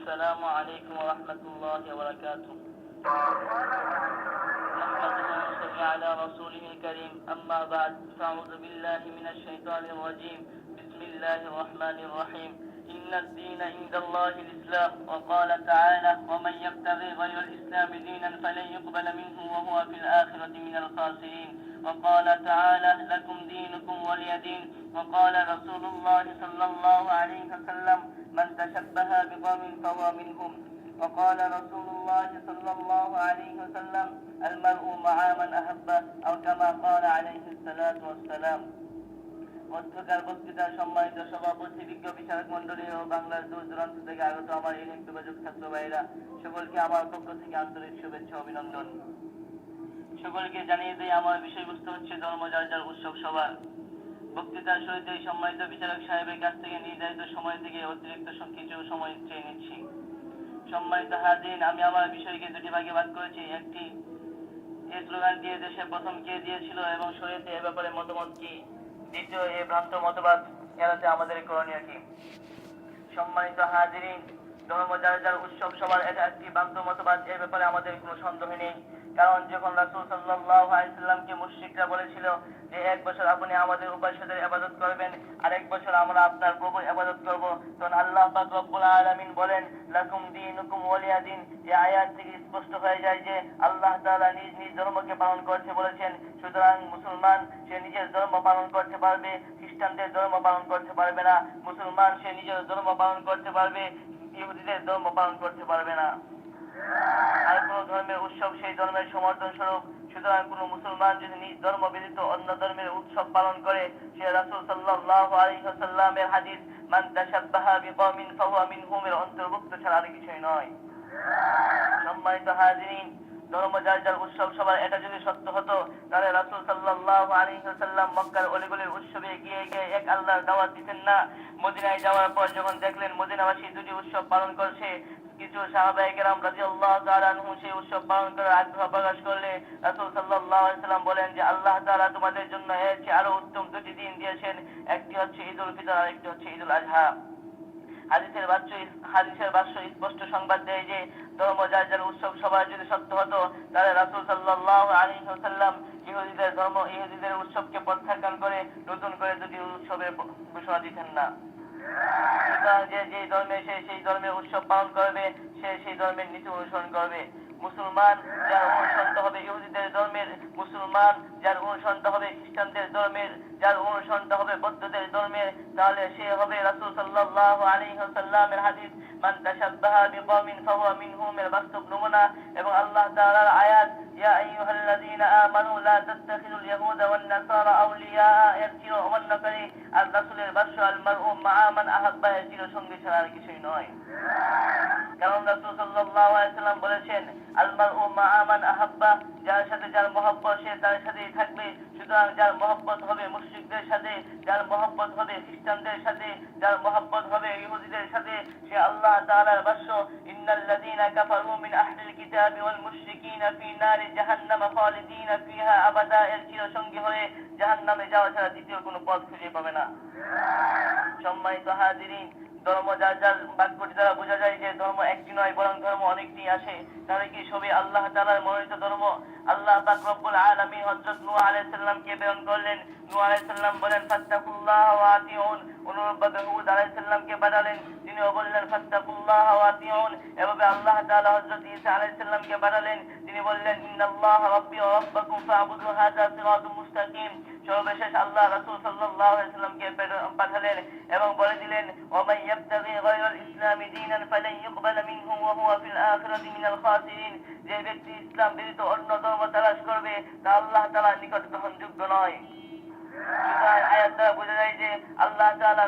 السلام عليكم ورحمة الله وبركاته. نحمده ونصلي على رسوله الكريم. أما بعد فأعوذ بالله من الشيطان الرجيم. بسم الله الرحمن الرحيم. إن الدين عند الله الإسلام. وقال تعالى ومن يبتغي غير الإسلام دينا فلن يقبل منه وهو في الآخرة من الخاسرين. وقال تعالى لكم دينكم ولي دين وقال رسول الله صلى الله عليه وسلم من تشبه بقوم فهو منهم وقال رسول الله صلى الله عليه وسلم المرء مع من أحبه أو كما قال عليه الصلاة والسلام মধ্যকার বক্তৃতার সম্মানিত সভাপতি বিজ্ঞ বিচারক মন্ডলী ও বাংলার দূর দূরান্ত থেকে আগত আমার এই যোগাযোগ ছাত্র ভাইরা সকলকে আমার পক্ষ থেকে আন্তরিক শুভেচ্ছা ও অভিনন্দন সকলকে জানিয়ে দেয় আমার বিষয়বস্তু হচ্ছে ধর্ম, যার যার উৎসব সভা বক্তৃতার সহিত এই সম্মানিত বিচারক সাহেবের কাছ থেকে নির্ধারিত সময় থেকে অতিরিক্ত কিছু সময় চেয়ে নিচ্ছি। সম্মানিত হাজিন আমি আমার বিষয়কে দুটি ভাগে ভাগ করেছি। একটি এই স্লোগানটি এ দেশে প্রথম কে দিয়েছিল এবং শরীয়তে এ ব্যাপারে মতামত কি? দ্বিতীয় এই ভ্রান্ত মতবাদ এড়াতে আমাদের করণীয় কি? সম্মানিত হাজিরিন ধর্ম যার যার উৎসব সবার এটা একটি মতবাদ এ ব্যাপারে আমাদের কোনো সন্দেহ নেই। কারণ যখন রাসূল সাল্লামকে মুশরিকরা বলেছিল যে এক বছর আপনি আমাদের উপাস্যদের ইবাদত করবেন আর এক বছর আমরা আপনার প্রভুর ইবাদত করব, তখন আল্লাহ রব্বুল আলামিন বলেন, লাকুম দীনুকুম ওয়ালিয়া দিন। এই আয়াত থেকে স্পষ্ট হয়ে যায় যে আল্লাহ তাআলা নিজ নিজ ধর্মকে পালন করতে বলেছেন। সুতরাং মুসলমান সে নিজের ধর্ম পালন করতে পারবে, খ্রিস্টানদের ধর্ম পালন করতে পারবে না। মুসলমান সে নিজের ধর্ম পালন করতে পারবে। ইহুদিদের ধর্ম পালন করতে পারবে না। আর কোন ধর্মের উৎসব সেই ধর্মের সমর্থন স্বরূপ। সুতরাং কোন মুসলমান যদি নিজ ধর্ম ব্যতীত অন্য ধর্মের উৎসব পালন করে, সে রাসুল সাল্লাহ আলাইহি হাদিস অন্তর্ভুক্ত ছাড়া আর কিছুই নয়। সম্মানিত হাজিরিন ধর্ম যার উৎসব সবার এটা যদি সত্য হতো, তাহলে রাসূল আলাইহি ওয়াসাল্লাম মক্কার অলিগলির উৎসবে গিয়ে গিয়ে এক আল্লাহর দাওয়াত দিতেন না। মদিনায় যাওয়ার পর যখন দেখলেন মদিনাবাসী দুটি উৎসব পালন করছে, কিছু সাহাবায়ে কেরাম রাদিয়াল্লাহু তাআলা সেই উৎসব পালন করার আগ্রহ প্রকাশ করলে রাসূল সাল্লাল্লাহু সাল্লাম বলেন যে, আল্লাহ তোমাদের জন্য আরও উত্তম দুটি দিন দিয়েছেন। একটি হচ্ছে ঈদুল ফিতর আর একটি হচ্ছে ঈদুল আজহা হাদিসের বাক্য হাদিসের বাক্য স্পষ্ট সংবাদ দেয় যে, ধর্ম যার যার উৎসব সবার যদি সত্য হতো, তাহলে রাসুল সাল্লাহ আলী সাল্লাম ইহুদিদের ধর্ম, ইহুদিদের উৎসবকে প্রত্যাখ্যান করে নতুন করে দুটি উৎসবের ঘোষণা দিতেন না। সুতরাং যে যেই ধর্মে সে সেই ধর্মের উৎসব পালন করবে, সে সেই ধর্মের নীতি অনুসরণ করবে। মুসলমান যার অনুসন্ত হবে ইহুদিদের ধর্মের, মুসলমান যার অনুসন্ত হবে খ্রিস্টানদের ধর্মের, যার অনুসন্ত হবে বৌদ্ধদের ধর্মের, তাহলে সে হবে রাসূল সাল্লাল্লাহু আলাইহি ওয়াসাল্লামের হাদিস, মান তাশাব্বাহা বিকওমিন ফাহুয়া মিনহুম এর বাস্তব নমুনা এবং আল্লাহ তাআলার আয়াত ইয়া আইয়ুহাল্লাযীনা আমানু লা তাত্তাখিযুল ইয়াহুদা ওয়ান নাসারা আউলিয়া এর অমান্য করে আর রাসূলের বাক্য আল মারউ মা'a মান আহাব্বা এর সঙ্গী ছাড়া আর কিছুই নয় কারণ রাসূল সাল্লাল্লাহু আলাইহি সাল্লাম বলেছেন আল মারউ মা'a মান আহাব্বা যার সাথে যার মহব্বত সে তার সাথেই থাকবে, সুতরাং যার মহব্বত হবে মুশরিকদের সাথে, যার মহব্বত হবে খ্রিস্টানদের সাথে, যার মহব্বত হবে ইহুদিদের সাথে, সে আল্লাহ তাআলার বাক্য ইন্নাল্লাযীনা কাফারু মিন আহলিল কিতাবি ওয়াল মুশরিকিনা ফি নারি জাহান্নাম খালিদিনা ফিহা আবাদা, এর চিরসঙ্গী হয়ে জাহান্নামে যাওয়া ছাড়া দ্বিতীয় কোনো পথ খুঁজে পাবে না। সম্মানিত হাজিরিন ধর্ম যার যার বাক্যটি দ্বারা বোঝা যায় যে ধর্ম একটি নয়, বরং ধর্ম অনেকটি আছে। তাহলে কি সবই আল্লাহ তাআলার মনোনীত ধর্ম? আল্লাহ পাক রব্বুল আলামিন হযরত নূহ আলাইহিস সালামকে প্রেরণ করলেন। নূহ আলাইহিস সালাম বলেন, ফাত্তাকুল্লাহ ওয়া আতিউন অনুরূপভাবে হুদ আলাইহিস সালামকে পাঠালেন তিনিও বললেন, ফাত্তাকুল্লাহ ওয়া আতিউন এভাবে আল্লাহ তাআলা হযরত ঈসা আলাইহিস সালামকে পাঠালেন তিনি বললেন, ইন্নাল্লাহ রাব্বি ওয়া রাব্বাকুম ফা'বুদু হাযা সিরাতুম মুস্তাকিম। সর্বশেষ আল্লাহ রাসূল সাল্লামকে পাঠালেন এবং বলে দিলেন ওয়া ইয়াবতাগি গায়রাল ইসলামি দীনান ফালান ইউকবালা মিনহু খাসিরিন। যে ব্যক্তি ইসলাম ব্যতীত অন্য ধর্ম তালাশ করবে, তা আল্লাহ তাআলার নিকট গ্রহণযোগ্য নয়। আল্লাহ তাআলা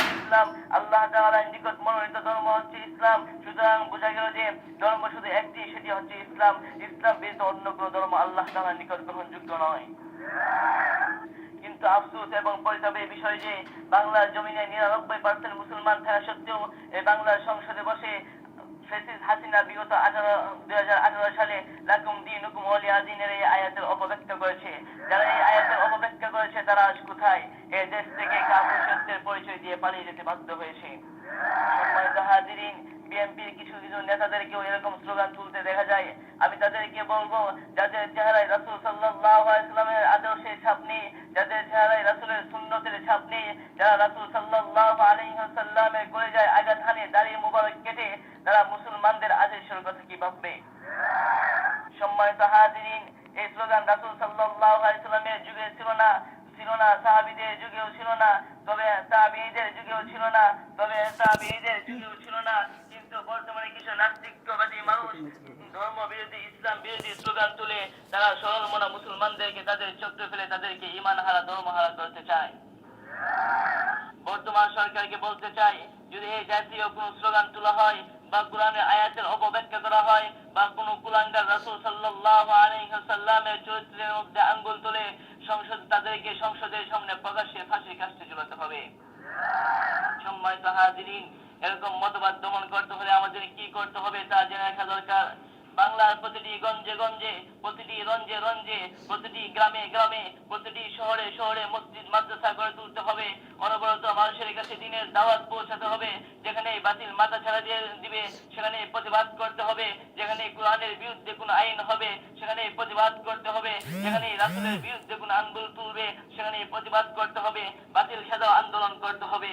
ইসলাম। আল্লাহ মনোনীত ধর্ম হচ্ছে ইসলাম, সুতরাং বোঝা গেল যে ধর্ম শুধু একটি, সেটি হচ্ছে ইসলাম। ইসলাম ব্যতীত অন্য কোনো ধর্ম আল্লাহ তাআলার নিকট গ্রহণযোগ্য নয়। কিন্তু আফসোস এবং পরিতাপের বিষয় যে বাংলার জমিনে নিরানব্বই পার্সেন্ট মুসলমান থাকা সত্ত্বেও এই বাংলার সংসদে বসে ফেসিস হাসিনা বিগত আঠারো, দুই হাজার আঠারো সালে লাকুম দিন হুকুম অলি আদিনের এই আয়াতের অপব্যাখ্যা করেছে। যারা এই আয়াতের অপব্যাখ্যা করেছে তারা আজ কোথায়? এই দেশ থেকে কাপুর সত্যের পরিচয় দিয়ে পালিয়ে যেতে বাধ্য হয়েছে। সম্মানিত হাজিরিন, বিএনপির কিছু কিছু নেতাদেরকেও এরকম স্লোগান তুলতে দেখা যায়। আমি তাদেরকে বলব, যাদের চেহারায় রাসূল আলাইহি আদর্শের ছাপ নেই, যাদের চেহারায় রাসূলের সুন্নতের ছাপ নেই, যারা রাসূল সাল্লাল্লাহু আলাইহি সাল্লামের করে যায় আঘাত হানে দাঁড়িয়ে মুবারক কেটে তারা মুসলমানদের আদেশের কথা কি ভাববে? সম্মানিত হাজিরিন, এই স্লোগান রাসূল সাল্লাল্লাহু আলাইহি যুগে ছিল না। ছিল না, সাহাবীদের যুগেও ছিল না, তবে তাবিঈদের যুগেও ছিল না, তবে তাবিঈদের যুগেও ছিল না। কিন্তু বর্তমানে কিছু নাস্তিকবাদী মানুষ ধর্ম বিরোধী ইসলাম বিরোধী স্লোগান তুলে তারা সরল মনা মুসলমানদেরকে তাদের চক্রে ফেলে তাদেরকে ইমান হারা, ধর্ম হারা করতে চায়। বর্তমান সরকারকে বলতে চাই যদি এই জাতীয় কোন স্লোগান তোলা হয় বা কোরআনের আয়াতের অপব্যাখ্যা করা হয় বা কোন কুলাঙ্গার রাসুল সাল্লাহ আলাইসাল্লামের চরিত্রের মধ্যে আঙ্গুল তুলে সংসদ তাদেরকে সংসদের সামনে প্রকাশ্যে ফাঁসির কাজটি ঝুলাতে হবে। সম্মানিত হাজিরিন, এরকম মতবাদ দমন করতে হলে আমাদের কি করতে হবে তা জেনে রাখা দরকার। বাংলার প্রতিটি গঞ্জে গঞ্জে, প্রতিটি রঞ্জে রঞ্জে, প্রতিটি গ্রামে গ্রামে, প্রতিটি শহরে শহরে মসজিদ, মাদ্রাসা গড়ে তুলতে হবে। অনবরত মানুষের কাছে দিনের দাওয়াত পৌঁছাতে হবে, যেখানে বাতিল মাথা ছাড়া দিয়ে দিবে, সেখানে প্রতিবাদ করতে হবে, যেখানে কোরআনের বিরুদ্ধে কোনো আইন হবে, সেখানে প্রতিবাদ করতে হবে, যেখানে রাসূলের বিরুদ্ধে কোনো আঙ্গুল তুলবে, সেখানে প্রতিবাদ করতে হবে, বাতিল খেদাও আন্দোলন করতে হবে।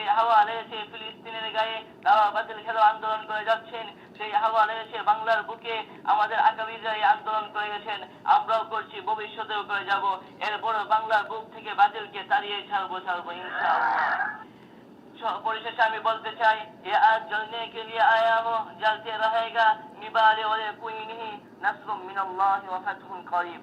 সেই আহ্বানে এসে ফিলিস্তিনের গায়ে দাওয়া বাতিল খেলো, আন্দোলন করে যাচ্ছেন। সেই আহ্বানে এসে বাংলার বুকে আমাদের আকাবিরা এই আন্দোলন করে গেছেন। আমরাও করছি, ভবিষ্যতেও করে যাব। এরপর বাংলার বুক থেকে বাতিলকে তাড়িয়ে ছাড়বো ছাড়বো ইনশা পরিশেষে আমি বলতে চাই যে, আজ জলনে কে লিয়ে আয়া হো জলতে রহেগা, নিবালে ওরে কুইনি নাসরুম মিনাল্লাহি ওয়া ফাতহুন করিব।